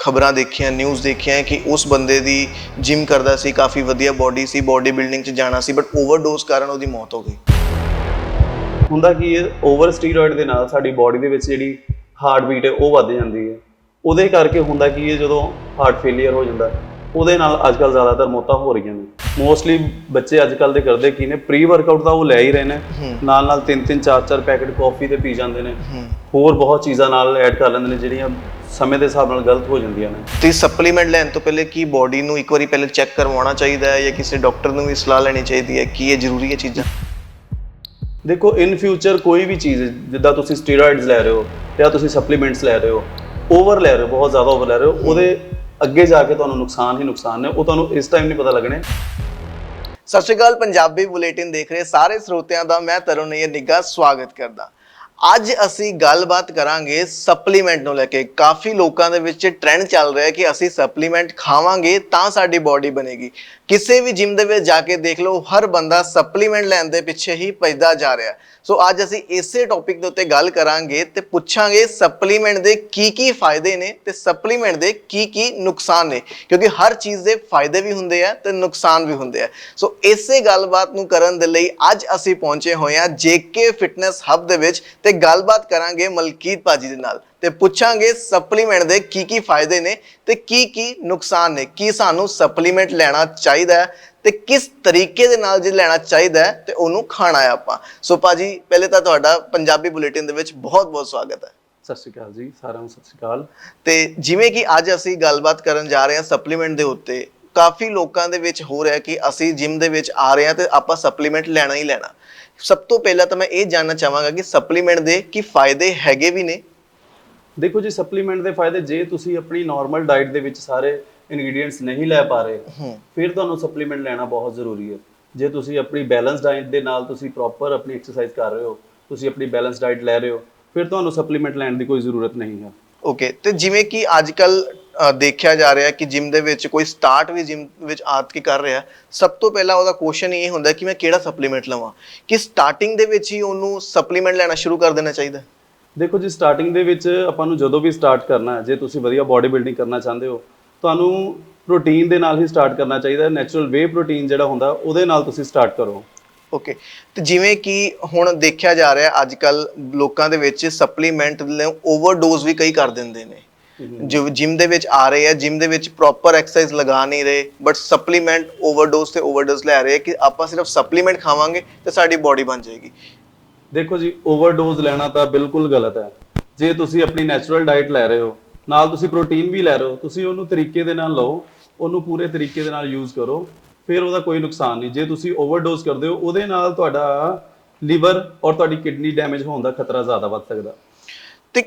ਖਬਰਾਂ ਦੇਖੀਆਂ ਨਿਊਜ਼ ਦੇਖੀਆਂ ਕਿ ਉਸ ਬੰਦੇ ਦੀ ਜਿਮ ਕਰਦਾ ਸੀ ਕਾਫੀ ਵਧੀਆ ਬਾਡੀ ਸੀ ਬਾਡੀ ਬਿਲਡਿੰਗ 'ਚ ਜਾਣਾ ਸੀ ਬਟ ਓਵਰਡੋਜ਼ ਕਾਰਨ ਉਹਦੀ ਮੌਤ ਹੋ ਗਈ। ਹੁੰਦਾ ਕੀ ਹੈ ਓਵਰ ਸਟੀਰੋਇਡ ਦੇ ਨਾਲ ਸਾਡੀ ਬਾਡੀ ਦੇ ਵਿੱਚ ਜਿਹੜੀ ਹਾਰਟ ਬੀਟ ਹੈ ਉਹ ਵੱਧ ਜਾਂਦੀ ਹੈ। ਉਹਦੇ ਕਰਕੇ ਹੁੰਦਾ ਕੀ ਹੈ ਜਦੋਂ ਹਾਰਟ ਫੇਲਿਅਰ ਹੋ ਜਾਂਦਾ ਉਹਦੇ ਨਾਲ ਅੱਜਕੱਲ ਜ਼ਿਆਦਾਤਰ ਮੌਤਾਂ ਹੋ ਰਹੀਆਂ ਨੇ। ਮੋਸਟਲੀ ਬੱਚੇ ਅੱਜਕੱਲ ਦੇ ਕਰਦੇ ਕੀ ਨੇ ਪ੍ਰੀ ਵਰਕਆਊਟ ਤਾਂ ਉਹ ਲੈ ਹੀ ਰਹੇ ਨੇ ਨਾਲ ਨਾਲ ਤਿੰਨ ਤਿੰਨ ਚਾਰ ਚਾਰ ਪੈਕੇਟ ਕਾਫੀ ਦੇ ਪੀ ਜਾਂਦੇ ਨੇ। ਹੋਰ ਬਹੁਤ ਚੀਜ਼ਾਂ ਨਾਲ ਐਡ ਕਰ ਲੈਂਦੇ ਨੇ ਜਿਹੜੀਆਂ ਸਮੇਂ ਦੇ ਹਿਸਾਬ ਨਾਲ ਗਲਤ ਹੋ ਜਾਂਦੀਆਂ ਨੇ। ਤੇ ਸਪਲੀਮੈਂਟ ਲੈਣ ਤੋਂ ਪਹਿਲੇ ਕੀ ਬਾਡੀ ਨੂੰ ਇੱਕ ਵਾਰੀ ਪਹਿਲੇ ਚੈੱਕ ਕਰਵਾਉਣਾ ਚਾਹੀਦਾ ਹੈ ਜਾਂ ਕਿਸੇ ਡਾਕਟਰ ਨੂੰ ਵੀ ਸਲਾਹ ਲੈਣੀ ਚਾਹੀਦੀ ਹੈ ਕੀ ਇਹ ਜ਼ਰੂਰੀ ਹੈ ਚੀਜ਼ਾਂ? ਦੇਖੋ ਇਨ ਫਿਊਚਰ ਕੋਈ ਵੀ ਚੀਜ਼ ਜਿੱਦਾਂ ਤੁਸੀਂ ਸਟੀਰੋਇਡਸ ਲੈ ਰਹੇ ਹੋ ਜਾਂ ਤੁਸੀਂ ਸਪਲੀਮੈਂਟਸ ਲੈ ਰਹੇ ਹੋ ਓਵਰ ਲੈ ਰਹੇ ਹੋ ਬਹੁਤ ਜ਼ਿਆਦਾ ਓਵਰ ਲੈ ਰਹੇ ਹੋ ਉਹਦੇ ਅੱਗੇ ਜਾ ਕੇ ਤੁਹਾਨੂੰ ਨੁਕਸਾਨ ਹੀ ਨੁਕਸਾਨ ਨੇ ਉਹ ਤੁਹਾਨੂੰ ਇਸ ਟਾਈਮ ਨਹੀਂ ਪਤਾ ਲੱਗਣੇ। ਸਤਿ ਸ਼੍ਰੀ ਅਕਾਲ ਪੰਜਾਬੀ ਬੁਲੇਟਿਨ ਦੇਖ ਰਹੇ ਸਾਰੇ ਸਰੋਤਿਆਂ ਦਾ ਮੈਂ ਤਰੁਣ ਨਿੱਘਾ ਸਵਾਗਤ ਕਰਦਾ। ਅੱਜ ਅਸੀਂ ਗੱਲਬਾਤ ਕਰਾਂਗੇ ਸਪਲੀਮੈਂਟ ਨੂੰ ਲੈ ਕੇ। ਕਾਫੀ ਲੋਕਾਂ ਦੇ ਵਿੱਚ ਟ੍ਰੈਂਡ ਚੱਲ ਰਿਹਾ ਹੈ ਕਿ ਅਸੀਂ ਸਪਲੀਮੈਂਟ ਖਾਵਾਂਗੇ ਤਾਂ ਸਾਡੀ ਬਾਡੀ ਬਣੇਗੀ। ਕਿਸੇ ਵੀ ਜਿਮ ਦੇ ਵਿੱਚ ਜਾ ਕੇ ਦੇਖ ਲਓ, ਹਰ ਬੰਦਾ ਸਪਲੀਮੈਂਟ ਲੈਣ ਦੇ ਪਿੱਛੇ ਹੀ ਪੈਦਾ ਜਾ ਰਿਹਾ। ਸੋ ਅੱਜ ਅਸੀਂ ਇਸੇ ਟੌਪਿਕ ਦੇ ਉੱਤੇ ਗੱਲ ਕਰਾਂਗੇ ਤੇ ਪੁੱਛਾਂਗੇ ਸਪਲੀਮੈਂਟ ਦੇ ਕੀ ਕੀ ਫਾਇਦੇ ਨੇ ਤੇ ਸਪਲੀਮੈਂਟ ਦੇ ਕੀ ਕੀ ਨੁਕਸਾਨ ਨੇ। ਕਿਉਂਕਿ ਹਰ ਚੀਜ਼ ਦੇ ਫਾਇਦੇ ਵੀ ਹੁੰਦੇ ਆ ਤੇ ਨੁਕਸਾਨ ਵੀ ਹੁੰਦੇ ਆ। ਸੋ ਇਸੇ ਗੱਲਬਾਤ ਨੂੰ ਕਰਨ ਦੇ ਲਈ ਅੱਜ ਅਸੀਂ ਪਹੁੰਚੇ ਹੋਏ ਹਾਂ ਜੇਕੇ ਫਿਟਨੈਸ ਹੱਬ ਦੇ ਵਿੱਚ ਤੇ ਗੱਲਬਾਤ ਕਰਾਂਗੇ ਮਲਕੀਤ ਭਾਜੀ ਦੇ ਨਾਲ ਤੇ ਪੁੱਛਾਂਗੇ ਸਪਲੀਮੈਂਟ ਦੇ ਕੀ ਕੀ ਫਾਇਦੇ ਨੇ ਤੇ ਕੀ ਕੀ ਨੁਕਸਾਨ ਨੇ ਕੀ ਸਾਨੂੰ ਸਪਲੀਮੈਂਟ ਲੈਣਾ ਚਾਹੀਦਾ ਹੈ ਤੇ ਕਿਸ ਤਰੀਕੇ ਦੇ ਨਾਲ ਜੇ ਲੈਣਾ ਚਾਹੀਦਾ ਹੈ ਤੇ ਉਹਨੂੰ ਖਾਣਾ ਹੈ ਆਪਾਂ। ਸੋ ਭਾਜੀ ਪਹਿਲੇ ਤਾਂ ਤੁਹਾਡਾ ਪੰਜਾਬੀ ਬੁਲੇਟਿਨ ਦੇ ਵਿੱਚ ਬਹੁਤ ਬਹੁਤ ਸਵਾਗਤ ਹੈ। ਸਤਿ ਸ਼੍ਰੀ ਅਕਾਲ ਜੀ ਸਾਰਿਆਂ ਨੂੰ ਸਤਿ ਸ਼੍ਰੀ ਅਕਾਲ। ਤੇ ਜਿਵੇਂ ਕਿ ਅੱਜ ਅਸੀਂ ਗੱਲਬਾਤ ਕਰਨ ਜਾ ਰਹੇ ਹਾਂ ਸਪਲੀਮੈਂਟ ਦੇ ਉੱਤੇ ਕਾਫੀ ਲੋਕਾਂ ਦੇ ਵਿੱਚ ਹੋ ਰਿਹਾ ਕਿ ਅਸੀਂ ਜਿਮ ਦੇ ਵਿੱਚ ਆ ਰਹੇ ਹਾਂ ਤੇ ਆਪਾਂ ਸਪਲੀਮੈਂਟ ਲੈਣਾ ਹੀ ਲੈਣਾ। ਸਭ ਤੋਂ ਪਹਿਲਾਂ ਤਾਂ ਮੈਂ ਇਹ ਜਾਨਣਾ ਚਾਹਾਂਗਾ ਕਿ ਸਪਲੀਮੈਂਟ ਦੇ ਕੀ ਫਾਇਦੇ ਹੈਗੇ ਵੀ ਨੇ? ਦੇਖੋ ਜੀ ਸਪਲੀਮੈਂਟ ਦੇ ਫਾਇਦੇ ਜੇ ਤੁਸੀਂ ਆਪਣੀ ਨਾਰਮਲ ਡਾਈਟ ਦੇ ਵਿੱਚ ਸਾਰੇ ਇਨਗਰੀਡੀਅੰਟਸ ਨਹੀਂ ਲੈ ਪਾ ਰਹੇ ਫਿਰ ਤੁਹਾਨੂੰ ਸਪਲੀਮੈਂਟ ਲੈਣਾ ਬਹੁਤ ਜ਼ਰੂਰੀ ਹੈ। ਜੇ ਤੁਸੀਂ ਆਪਣੀ ਬੈਲੈਂਸ ਡਾਈਟ ਦੇ ਨਾਲ ਤੁਸੀਂ ਪ੍ਰੋਪਰ ਆਪਣੀ ਐਕਸਰਸਾਈਜ਼ ਕਰ ਰਹੇ ਹੋ ਤੁਸੀਂ ਆਪਣੀ ਬੈਲੈਂਸ ਡਾਈਟ ਲੈ ਰਹੇ ਹੋ ਫਿਰ ਤੁਹਾਨੂੰ ਸਪਲੀਮੈਂਟ ਲੈਣ ਦੀ ਕੋਈ ਜ਼ਰੂਰਤ ਨਹੀਂ ਹੈ। ਓਕੇ ਤੇ ਜਿਵੇਂ ਕਿ ਅੱਜ ਕੱਲ ਦੇਖਿਆ ਜਾ ਰਿਹਾ ਕਿ ਜਿਮ ਦੇ ਵਿੱਚ ਕੋਈ ਸਟਾਰਟ ਵੀ ਜਿਮ ਵਿੱਚ ਆ ਕੇ ਕਰ ਰਿਹਾ ਸਭ ਤੋਂ ਪਹਿਲਾਂ ਉਹਦਾ ਕੁਐਸਚਨ ਇਹ ਹੁੰਦਾ ਕਿ ਮੈਂ ਕਿਹੜਾ ਸਪਲੀਮੈਂਟ ਲਵਾਂ? ਕਿ ਸਟਾਰਟਿੰਗ ਦੇ ਵਿੱਚ ਹੀ ਉਹਨੂੰ ਸਪਲੀਮੈਂਟ ਲੈਣਾ ਸ਼ੁਰੂ ਕਰ ਦੇਣਾ ਚਾਹੀਦਾ? ਦੇਖੋ ਜੀ ਸਟਾਰਟਿੰਗ ਦੇ ਵਿੱਚ ਆਪਾਂ ਨੂੰ ਜਦੋਂ ਵੀ ਸਟਾਰਟ ਕਰਨਾ ਹੈ, ਜੇ ਤੁਸੀਂ ਵਧੀਆ ਬਾਡੀ ਬਿਲਡਿੰਗ ਕਰਨਾ ਚਾਹੁੰਦੇ ਹੋ, ਤੁਹਾਨੂੰ ਪ੍ਰੋਟੀਨ ਦੇ ਨਾਲ ਹੀ ਸਟਾਰਟ ਕਰਨਾ ਚਾਹੀਦਾ ਹੈ ਨੈਚੁਰਲ ਵੇ ਪ੍ਰੋਟੀਨ ਜਿਹੜਾ ਹੁੰਦਾ, ਉਹਦੇ ਨਾਲ ਤੁਸੀਂ ਸਟਾਰਟ ਕਰੋ। ਓਕੇ ਤੇ ਜਿਵੇਂ ਕਿ ਹੁਣ ਦੇਖਿਆ ਜਾ ਰਿਹਾ ਅੱਜ ਕੱਲ ਲੋਕਾਂ ਦੇ ਵਿੱਚ ਸਪਲੀਮੈਂਟ ਓਵਰਡੋਜ਼ ਵੀ ਕਈ ਕਰ ਦਿੰਦੇ ਨੇ। ਜੋ ਜਿਮ ਦੇ ਵਿੱਚ ਆ ਰਹੇ ਆ ਜਿਮ ਦੇ ਵਿੱਚ ਪ੍ਰੋਪਰ ਐਕਸਰਸਾਈਜ਼ ਲਗਾ ਨਹੀਂ ਰਹੇ ਬਟ ਸਪਲੀਮੈਂਟ ਓਵਰਡੋਜ਼ ਤੇ ਓਵਰਡੋਜ਼ ਲੈ ਰਹੇ ਕਿ ਆਪਾਂ ਸਿਰਫ ਸਪਲੀਮੈਂਟ ਖਾਵਾਂਗੇ ਤੇ ਸਾਡੀ ਬਾਡੀ ਬਣ ਜਾਏਗੀ। ਦੇਖੋ ਜੀ ਓਵਰਡੋਜ਼ ਲੈਣਾ ਤਾਂ ਬਿਲਕੁਲ ਗਲਤ ਹੈ। ਜੇ ਤੁਸੀਂ ਆਪਣੀ ਨੈਚੁਰਲ ਡਾਈਟ ਲੈ ਰਹੇ ਹੋ ਨਾਲ ਤੁਸੀਂ ਪ੍ਰੋਟੀਨ ਵੀ ਲੈ ਰਹੇ ਹੋ ਤੁਸੀਂ ਉਹਨੂੰ ਤਰੀਕੇ ਦੇ ਨਾਲ ਲਓ ਉਹਨੂੰ ਪੂਰੇ ਤਰੀਕੇ ਦੇ ਨਾਲ ਯੂਜ਼ ਕਰੋ। ਫਿਰ ਉਹਦਾ ਕੋਈ ਨੁਕਸਾਨ ਨਹੀਂ। ਜੇ ਤੁਸੀਂ ਓਵਰਡੋਜ਼ ਕਰਦੇ ਹੋ ਉਹਦੇ ਨਾਲ ਤੁਹਾਡਾ ਲਿਵਰ ਔਰ ਤੁਹਾਡੀ ਕਿਡਨੀ ਡੈਮੇਜ ਹੋਣ ਦਾ ਖਤਰਾ ਜ਼ਿਆਦਾ ਵੱਧ ਸਕਦਾ। ਤੇ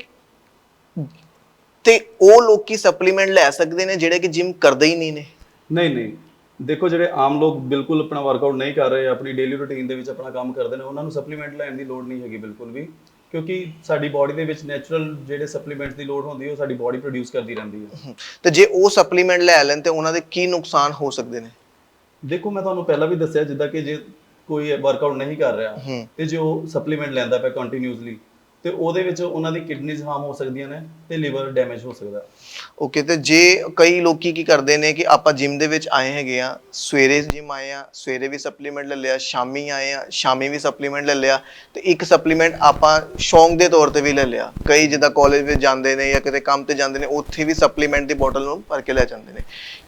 ਤੇ ਉਹ ਲੋਕੀ ਸਪਲੀਮੈਂਟ ਲੈ ਸਕਦੇ ਨੇ ਜਿਹੜੇ ਕਿ ਜਿਮ ਕਰਦੇ ਹੀ ਨਹੀਂ ਨੇ? ਨਹੀਂ ਨਹੀਂ। ਦੇਖੋ ਜਿਹੜੇ ਆਮ ਲੋਕ ਬਿਲਕੁਲ ਆਪਣਾ ਵਰਕਆਊਟ ਨਹੀਂ ਕਰ ਰਹੇ ਆਪਣੀ ਡੇਲੀ ਰੁਟੀਨ ਦੇ ਵਿੱਚ ਆਪਣਾ ਕੰਮ ਕਰਦੇ ਨੇ ਉਹਨਾਂ ਨੂੰ ਸਪਲੀਮੈਂਟ ਲੈਣ ਦੀ ਲੋੜ ਨਹੀਂ ਹੈਗੀ ਬਿਲਕੁਲ ਵੀ। ਕਿਉਂਕਿ ਸਾਡੀ ਬਾਡੀ ਦੇ ਵਿੱਚ ਨੈਚੁਰਲ ਜਿਹੜੇ ਸਪਲੀਮੈਂਟਸ ਦੀ ਲੋੜ ਹੁੰਦੀ ਹੈ ਉਹ ਸਾਡੀ ਬਾਡੀ ਪ੍ਰੋਡਿਊਸ ਕਰਦੀ ਰਹਿੰਦੀ ਹੈ। ਤੇ ਜੇ ਉਹ ਸਪਲੀਮੈਂਟ ਲੈ ਲੈਣ ਤੇ ਉਹਨਾਂ ਦੇ ਕੀ ਨੁਕਸਾਨ ਹੋ ਸਕਦੇ ਨੇ? ਦੇਖੋ ਮੈਂ ਤੁਹਾਨੂੰ ਪਹਿਲਾਂ ਵੀ ਦੱਸਿਆ ਜਿੱਦਾਂ ਕਿ ਜੇ ਕੋਈ ਵਰਕਆਊਟ ਨਹੀਂ ਕਰ ਰਿਹਾ ਤੇ ਜੋ ਸਪਲੀਮੈਂਟ ਲੈਂਦਾ ਪਿਆ ਕੰਟੀਨਿਊਸਲੀ ਤੇ ਉਹਦੇ ਵਿੱਚ ਉਹਨਾਂ ਦੀ ਕਿਡਨੀਜ਼ ਹਾਰਮ ਹੋ ਸਕਦੀਆਂ ਨੇ ਤੇ ਲਿਵਰ ਡੈਮੇਜ ਹੋ ਸਕਦਾ। ਓਕੇ ਤੇ ਜੇ ਕਈ ਲੋਕੀ ਕੀ ਕਰਦੇ ਨੇ ਕਿ ਆਪਾਂ ਜਿਮ ਦੇ ਵਿੱਚ ਆਏ ਹੈਗੇ ਆ ਸਵੇਰੇ ਜਿਮ ਆਏ ਆ ਸਵੇਰੇ ਵੀ ਸਪਲੀਮੈਂਟ ਲੈ ਲਿਆ ਸ਼ਾਮੀ ਆਏ ਆ ਸ਼ਾਮੀ ਵੀ ਸਪਲੀਮੈਂਟ ਲੈ ਲਿਆ ਤੇ ਇੱਕ ਸਪਲੀਮੈਂਟ ਆਪਾਂ ਸ਼ੌਂਕ ਦੇ ਤੌਰ ਤੇ ਵੀ ਲੈ ਲਿਆ। ਕਈ ਜਿੱਦਾਂ ਕਾਲਜ ਵਿੱਚ ਜਾਂਦੇ ਨੇ ਜਾਂ ਕਿਤੇ ਕੰਮ ਤੇ ਜਾਂਦੇ ਨੇ ਉੱਥੇ ਵੀ ਸਪਲੀਮੈਂਟ ਦੀ ਬੋਤਲ ਨੂੰ ਭਰ ਕੇ ਲੈ ਜਾਂਦੇ ਨੇ।